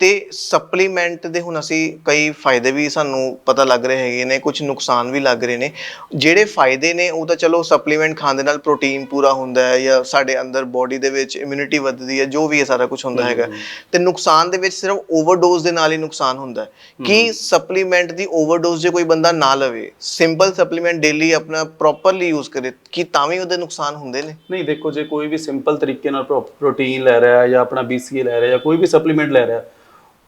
ਤੇ ਸਪਲੀਮੈਂਟ ਦੇ ਹੁਣ ਅਸੀਂ ਕਈ ਫਾਇਦੇ ਵੀ ਸਾਨੂੰ ਪਤਾ ਲੱਗ ਰਹੇ ਹੈਗੇ ਨੇ ਕੁਝ ਨੁਕਸਾਨ ਵੀ ਲੱਗ ਰਹੇ ਨੇ। ਜਿਹੜੇ ਫਾਇਦੇ ਨੇ ਉਹ ਤਾਂ ਚਲੋ ਸਪਲੀਮੈਂਟ ਖਾਣ ਦੇ ਨਾਲ ਪ੍ਰੋਟੀਨ ਪੂਰਾ ਹੁੰਦਾ ਹੈ ਜਾਂ ਸਾਡੇ ਅੰਦਰ ਬਾਡੀ ਦੇ ਵਿੱਚ ਇਮਿਊਨਿਟੀ ਵੱਧਦੀ ਹੈ ਜੋ ਵੀ ਇਹ ਸਾਰਾ ਕੁਝ ਹੁੰਦਾ ਹੈਗਾ। ਤੇ ਨੁਕਸਾਨ ਦੇ ਵਿੱਚ ਸਿਰਫ ਓਵਰਡੋਜ਼ ਦੇ ਨਾਲ ਹੀ ਨੁਕਸਾਨ ਹੁੰਦਾ ਹੈ। ਕਿ ਸਪਲੀਮੈਂਟ ਦੀ ਓਵਰਡੋਜ਼ ਜੇ ਕੋਈ ਬੰਦਾ ਨਾ ਲਵੇ ਸਿੰਪਲ ਸਪਲੀਮੈਂਟ ਡੇਲੀ ਆਪਣਾ ਪ੍ਰੋਪਰਲੀ ਯੂਜ਼ ਕਰੇ ਕਿ ਤਾਂ ਵੀ ਉਹਦੇ ਨੁਕਸਾਨ ਹੁੰਦੇ ਨੇ? ਨਹੀਂ ਦੇਖੋ ਜੇ ਕੋਈ ਵੀ ਸਿੰਪਲ ਤਰੀਕੇ ਨਾਲ ਪ੍ਰੋਟੀਨ ਲੈ ਰਿਹਾ ਹੈ ਜਾਂ ਆਪਣਾ BCA ਲੈ ਰਿਹਾ ਜਾਂ ਕੋਈ ਵੀ ਸਪਲੀਮੈਂਟ ਲੈ ਰਿਹਾ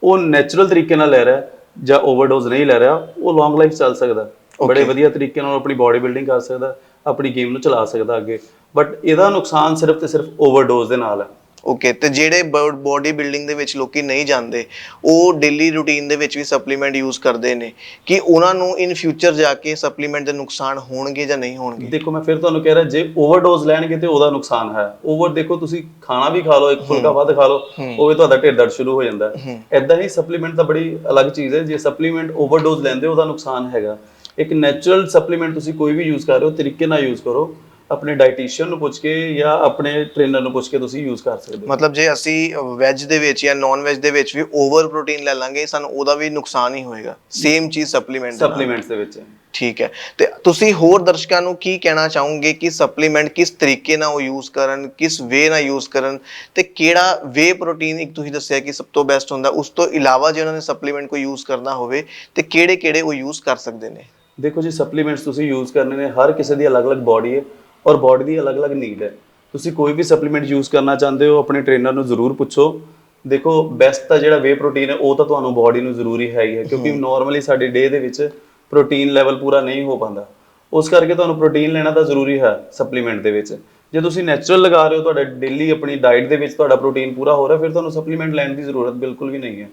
ਉਹ ਨੈਚੁਰਲ ਤਰੀਕੇ ਨਾਲ ਲੈ ਰਿਹਾ ਜਾਂ ਓਵਰਡੋਜ਼ ਨਹੀਂ ਲੈ ਰਿਹਾ ਉਹ ਲੌਂਗ ਲਾਈਫ ਚੱਲ ਸਕਦਾ ਬੜੇ ਵਧੀਆ ਤਰੀਕੇ ਨਾਲ ਆਪਣੀ ਬਾਡੀ ਬਿਲਡਿੰਗ ਕਰ ਸਕਦਾ ਆਪਣੀ ਗੇਮ ਨੂੰ ਚਲਾ ਸਕਦਾ ਅੱਗੇ। ਬਟ ਇਹਦਾ ਨੁਕਸਾਨ ਸਿਰਫ ਤੇ ਸਿਰਫ ਓਵਰਡੋਜ਼ ਦੇ ਨਾਲ ਹੈ। ਓਕੇ ਤੇ ਜਿਹੜੇ ਬਾਡੀ ਬਿਲਡਿੰਗ ਦੇ ਵਿੱਚ ਲੋਕੀ ਨਹੀਂ ਜਾਂਦੇ ਉਹ ਡੇਲੀ ਰੂਟੀਨ ਦੇ ਵਿੱਚ ਵੀ ਸਪਲੀਮੈਂਟ ਯੂਜ਼ ਕਰਦੇ ਨੇ ਕਿ ਉਹਨਾਂ ਨੂੰ ਇਨ ਫਿਊਚਰ ਜਾ ਕੇ ਸਪਲੀਮੈਂਟ ਦੇ ਨੁਕਸਾਨ ਹੋਣਗੇ ਜਾਂ ਨਹੀਂ ਹੋਣਗੇ? ਦੇਖੋ ਮੈਂ ਫਿਰ ਤੁਹਾਨੂੰ ਕਹਿ ਰਿਹਾ ਜੇ ਓਵਰਡੋਜ਼ ਲੈਣਗੇ ਤੇ ਉਹਦਾ ਨੁਕਸਾਨ ਹੈ। ਓਵਰ ਦੇਖੋ ਤੁਸੀਂ ਖਾਣਾ ਵੀ ਖਾ ਲਓ ਇੱਕ ਫੁਲਕਾ ਵੱਧ ਖਾ ਲਓ ਉਹ ਵੀ ਤੁਹਾਡਾ ਢਿੱਡ ਦਰਦ ਸ਼ੁਰੂ ਹੋ ਜਾਂਦਾ ਹੈ। ਐਦਾਂ ਹੀ ਸਪਲੀਮੈਂਟ ਤਾਂ ਬੜੀ ਅਲੱਗ ਚੀਜ਼ ਹੈ। ਜੇ ਸਪਲੀਮੈਂਟ ਓਵਰਡੋਜ਼ ਲੈਂਦੇ ਹੋ ਉਹਦਾ ਨੁਕਸਾਨ ਹੈਗਾ। ਇੱਕ ਨੈਚੁਰਲ ਸਪਲੀਮੈਂਟ ਤੁਸੀਂ ਕੋਈ ਵੀ ਯੂਜ਼ ਕਰ ਰਹੇ ਹੋ ਤਰੀਕੇ ਨਾਲ ਯੂਜ਼ ਕਰੋ। ਆਪਣੇ ਡਾਈਟੀਸ਼ੀਅਨ ਨੂੰ ਪੁੱਛ ਕੇ ਜਾਂ ਆਪਣੇ ਟ੍ਰੇਨਰ ਨੂੰ ਪੁੱਛ ਕੇ ਤੁਸੀਂ ਯੂਜ਼ ਕਰ ਸਕਦੇ ਹੋ? ਮਤਲਬ ਜੇ ਅਸੀਂ ਵੈਜ ਦੇ ਵਿੱਚ ਜਾਂ ਨਾਨ ਵੈਜ ਦੇ ਵਿੱਚ ਵੀ ਓਵਰ ਪ੍ਰੋਟੀਨ ਲੈ ਲਾਂਗੇ ਸਾਨੂੰ ਉਹਦਾ ਵੀ ਨੁਕਸਾਨ ਹੀ ਹੋਏਗਾ। ਸੇਮ ਚੀਜ਼ ਸਪਲੀਮੈਂਟ ਸਪਲੀਮੈਂਟਸ ਦੇ ਵਿੱਚ। ਠੀਕ ਹੈ। ਤੇ ਤੁਸੀਂ ਹੋਰ ਦਰਸ਼ਕਾਂ ਨੂੰ ਕੀ ਕਹਿਣਾ ਚਾਹੋਗੇ ਕਿ ਸਪਲੀਮੈਂਟ ਕਿਸ ਤਰੀਕੇ ਨਾਲ ਉਹ ਯੂਜ਼ ਕਰਨ ਕਿਸ ਵੇ ਨਾਲ ਯੂਜ਼ ਕਰਨ ਤੇ ਕਿਹੜਾ ਵੇ ਪ੍ਰੋਟੀਨ ਇੱਕ ਤੁਸੀਂ ਦੱਸਿਆ ਕਿ ਸਭ ਤੋਂ ਬੈਸਟ ਹੁੰਦਾ ਉਸ ਤੋਂ ਇਲਾਵਾ ਜੇ ਉਹਨਾਂ ਨੇ ਸਪਲੀਮੈਂਟ ਕੋਈ ਯੂਜ਼ ਕਰਨਾ ਹੋਵੇ ਤੇ ਕਿਹੜੇ ਕਿਹੜੇ ਉਹ ਯੂਜ਼ ਕਰ ਸਕਦੇ ਨੇ? ਦੇਖੋ ਜੀ ਸਪਲੀਮੈਂਟਸ ਤੁਸੀਂ ਯੂਜ਼ ਕਰਨੇ ਨੇ ਹਰ ਕਿਸੇ ਦੀ ਅਲੱਗ-ਅਲੱਗ ਬਾਡੀ ਹੈ। ਔਰ ਬਾਡੀ ਦੀ ਅਲੱਗ-ਅਲੱਗ ਨੀਡ ਹੈ। ਤੁਸੀਂ ਕੋਈ ਵੀ ਸਪਲੀਮੈਂਟ ਯੂਜ਼ ਕਰਨਾ ਚਾਹੁੰਦੇ ਹੋ ਆਪਣੇ ਟ੍ਰੇਨਰ ਨੂੰ ਜ਼ਰੂਰ ਪੁੱਛੋ। ਦੇਖੋ ਬੈਸਟ ਤਾਂ ਜਿਹੜਾ ਵੇ ਪ੍ਰੋਟੀਨ ਹੈ ਉਹ ਤਾਂ ਤੁਹਾਨੂੰ ਬਾਡੀ ਨੂੰ ਜ਼ਰੂਰੀ ਹੈ ਹੀ ਹੈ ਕਿਉਂਕਿ ਨਾਰਮਲੀ ਸਾਡੇ ਡੇ ਦੇ ਵਿੱਚ ਪ੍ਰੋਟੀਨ ਲੈਵਲ ਪੂਰਾ ਨਹੀਂ ਹੋ ਪਾਉਂਦਾ। ਉਸ ਕਰਕੇ ਤੁਹਾਨੂੰ ਪ੍ਰੋਟੀਨ ਲੈਣਾ ਤਾਂ ਜ਼ਰੂਰੀ ਹੈ ਸਪਲੀਮੈਂਟ ਦੇ ਵਿੱਚ। ਜੇ ਤੁਸੀਂ ਨੈਚੁਰਲ ਲਗਾ ਰਹੇ ਹੋ ਤੁਹਾਡਾ ਡੇਲੀ ਆਪਣੀ ਡਾਈਟ ਦੇ ਵਿੱਚ ਤੁਹਾਡਾ ਪ੍ਰੋਟੀਨ ਪੂਰਾ ਹੋ ਰਿਹਾ ਫਿਰ ਤੁਹਾਨੂੰ ਸਪਲੀਮੈਂਟ ਲੈਣ ਦੀ ਜ਼ਰੂਰਤ ਬਿਲਕੁਲ ਵੀ ਨਹੀਂ ਹੈ।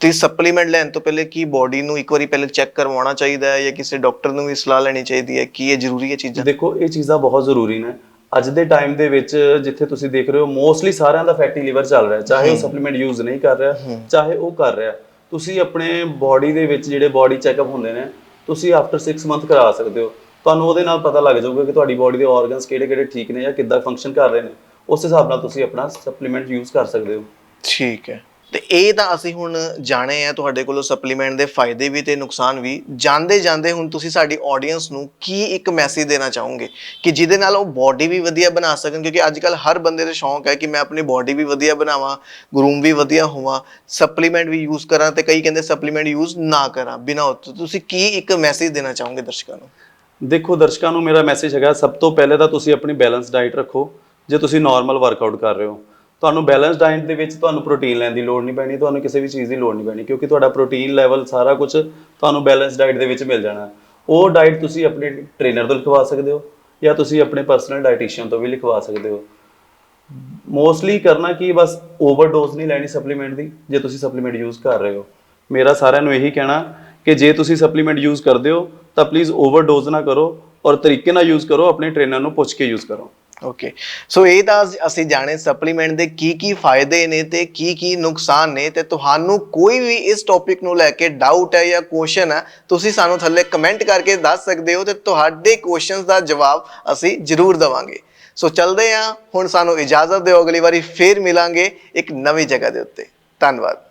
ਤੇ ਸਪਲੀਮੈਂਟ ਲੈਣ ਤੋਂ ਪਹਿਲੇ ਕੀ ਬਾਡੀ ਨੂੰ ਇੱਕ ਵਾਰੀ ਪਹਿਲੇ ਚੈੱਕ ਕਰਵਾਉਣਾ ਚਾਹੀਦਾ ਹੈ ਜਾਂ ਕਿਸੇ ਡਾਕਟਰ ਨੂੰ ਵੀ ਸਲਾਹ ਲੈਣੀ ਚਾਹੀਦੀ ਹੈ ਕੀ ਇਹ ਜ਼ਰੂਰੀ ਹੈ ਚੀਜ਼ਾਂ? ਦੇਖੋ ਇਹ ਚੀਜ਼ਾਂ ਬਹੁਤ ਜ਼ਰੂਰੀ ਨੇ। ਅੱਜ ਦੇ ਟਾਈਮ ਦੇ ਵਿੱਚ ਜਿੱਥੇ ਤੁਸੀਂ ਦੇਖ ਰਹੇ ਹੋ ਮੋਸਟਲੀ ਸਾਰਿਆਂ ਦਾ ਫੈਟੀ ਲੀਵਰ ਚੱਲ ਰਿਹਾ ਚਾਹੇ ਉਹ ਸਪਲੀਮੈਂਟ ਯੂਜ਼ ਨਹੀਂ ਕਰ ਰਿਹਾ ਚਾਹੇ ਉਹ ਕਰ ਰਿਹਾ। ਤੁਸੀਂ ਆਪਣੇ ਬਾਡੀ ਦੇ ਵਿੱਚ ਜਿਹੜੇ ਬਾਡੀ ਚੈੱਕਅਪ ਹੁੰਦੇ ਨੇ ਤੁਸੀਂ ਆਫਟਰ 6 ਮੰਥ ਕਰਾ ਸਕਦੇ ਹੋ। ਤੁਹਾਨੂੰ ਉਹਦੇ ਨਾਲ ਪਤਾ ਲੱਗ ਜਾਊਗਾ ਕਿ ਤੁਹਾਡੀ ਬਾਡੀ ਦੇ ਆਰਗਨਸ ਕਿਹੜੇ-ਕਿਹੜੇ ਠੀਕ ਨੇ ਜਾਂ ਕਿੱਦਾਂ ਫੰਕਸ਼ਨ ਕਰ ਰਹੇ ਨੇ। ਉਸ ਹਿਸਾਬ ਨਾਲ ਤੁਸੀਂ ਆਪਣਾ ਸਪਲੀਮੈਂਟ ਯੂਜ਼ ਕਰ ਸਕਦੇ ਹੋ। ਠੀਕ ਹੈ। ਤੇ ਇਹ ਤਾਂ ਅਸੀਂ ਹੁਣ ਜਾਣੇ ਆ ਤੁਹਾਡੇ ਕੋਲੋਂ ਸਪਲੀਮੈਂਟ ਦੇ ਫਾਇਦੇ ਵੀ ਤੇ ਨੁਕਸਾਨ ਵੀ। ਜਾਂਦੇ ਜਾਂਦੇ ਹੁਣ ਤੁਸੀਂ ਸਾਡੀ ਆਡੀਅנס ਨੂੰ ਕੀ ਇੱਕ ਮੈਸੇਜ ਦੇਣਾ ਚਾਹੋਗੇ? ਕਿ ਜਿਹਦੇ ਨਾਲ ਉਹ ਬਾਡੀ ਵੀ ਵਧੀਆ ਬਣਾ ਸਕਣ, ਕਿਉਂਕਿ ਅੱਜ ਕੱਲ ਹਰ ਬੰਦੇ ਦਾ ਸ਼ੌਂਕ ਹੈ ਕਿ ਮੈਂ ਆਪਣੀ ਬਾਡੀ ਵੀ ਵਧੀਆ ਬਣਾਵਾਂ ਗਰੂਮ ਵੀ ਵਧੀਆ ਹੋਵਾਂ ਸਪਲੀਮੈਂਟ ਵੀ ਯੂਜ਼ ਕਰਾਂ ਤੇ ਕਈ ਕਹਿੰਦੇ ਸਪਲੀਮੈਂਟ ਯੂਜ਼ ਨਾ ਕਰਾਂ ਬਿਨਾਂ ਉਹ ਤੁਸੀਂ ਕੀ ਇੱਕ ਮੈਸੇਜ ਦੇਣਾ ਚਾਹੋਗੇ ਦਰਸ਼ਕਾਂ ਨੂੰ? ਦੇਖੋ ਦਰਸ਼ਕਾਂ ਨੂੰ ਮੇਰਾ ਮੈਸੇਜ ਹੈਗਾ, ਸਭ ਤੋਂ ਪਹਿਲੇ ਤਾਂ ਤੁਸੀਂ ਆਪਣੀ ਬੈਲੈਂਸ ਡਾਈਟ ਰੱਖੋ। ਜੇ ਤੁਸੀਂ ਨਾਰਮਲ ਵਰਕਆਊਟ ਕਰ ਰਹੇ ਹੋ ਤੁਹਾਨੂੰ ਬੈਲੈਂਸ ਡਾਈਟ ਦੇ ਵਿੱਚ ਤੁਹਾਨੂੰ ਪ੍ਰੋਟੀਨ ਲੈਣ ਦੀ ਲੋੜ ਨਹੀਂ ਪੈਣੀ, ਤੁਹਾਨੂੰ ਕਿਸੇ ਵੀ ਚੀਜ਼ ਦੀ ਲੋੜ ਨਹੀਂ ਪੈਣੀ, ਕਿਉਂਕਿ ਤੁਹਾਡਾ ਪ੍ਰੋਟੀਨ ਲੈਵਲ ਸਾਰਾ ਕੁਝ ਤੁਹਾਨੂੰ ਬੈਲੈਂਸ ਡਾਈਟ ਦੇ ਵਿੱਚ ਮਿਲ ਜਾਣਾ। ਉਹ ਡਾਈਟ ਤੁਸੀਂ ਆਪਣੇ ਟ੍ਰੇਨਰ ਤੋਂ ਲਿਖਵਾ ਸਕਦੇ ਹੋ ਜਾਂ ਤੁਸੀਂ ਆਪਣੇ ਪਰਸਨਲ ਡਾਈਟੀਸ਼ੀਅਨ ਤੋਂ ਵੀ ਲਿਖਵਾ ਸਕਦੇ ਹੋ। ਮੋਸਟਲੀ ਕਰਨਾ ਕੀ ਬਸ ਓਵਰਡੋਜ਼ ਨਹੀਂ ਲੈਣੀ ਸਪਲੀਮੈਂਟ ਦੀ, ਜੇ ਤੁਸੀਂ ਸਪਲੀਮੈਂਟ ਯੂਜ਼ ਕਰ ਰਹੇ ਹੋ। ਮੇਰਾ ਸਾਰਿਆਂ ਨੂੰ ਇਹੀ ਕਹਿਣਾ ਕਿ ਜੇ ਤੁਸੀਂ ਸਪਲੀਮੈਂਟ ਯੂਜ਼ ਕਰਦੇ ਹੋ, ਤਾਂ ਪਲੀਜ਼ ਓਵਰਡੋਜ਼ ਨਾ ਕਰੋ ਔਰ ਤਰੀਕੇ ਨਾਲ ਯੂਜ਼ ਕਰੋ, ਆਪਣੇ ਟ੍ਰੇਨਰ ਨੂੰ ਪੁੱਛ ਕੇ ਯੂਜ਼ ਕਰੋ। ਓਕੇ ਸੋ ਇਹ ਤਾਂ ਅਸੀਂ ਜਾਣੇ ਸਪਲੀਮੈਂਟ ਦੇ ਕੀ ਕੀ ਫਾਇਦੇ ਨੇ ਤੇ ਕੀ ਕੀ ਨੁਕਸਾਨ ਨੇ ਤੇ ਤੁਹਾਨੂੰ ਕੋਈ ਵੀ ਇਸ ਟੌਪਿਕ ਨੂੰ ਲੈ ਕੇ ਡਾਊਟ ਹੈ ਜਾਂ ਕੁਐਸਚਨ ਹੈ, ਤੁਸੀਂ ਸਾਨੂੰ ਥੱਲੇ ਕਮੈਂਟ ਕਰਕੇ ਦੱਸ ਸਕਦੇ ਹੋ ਤੇ ਤੁਹਾਡੇ ਕੁਐਸਚਨਸ ਦਾ ਜਵਾਬ ਅਸੀਂ ਜ਼ਰੂਰ ਦਵਾਂਗੇ। ਸੋ ਚੱਲਦੇ ਹਾਂ। ਹੁਣ ਸਾਨੂੰ ਇਜਾਜ਼ਤ ਦਿਓ। ਅਗਲੀ ਵਾਰੀ ਫੇਰ ਮਿਲਾਂਗੇ ਇੱਕ ਨਵੀਂ ਜਗ੍ਹਾ ਦੇ ਉੱਤੇ। ਧੰਨਵਾਦ।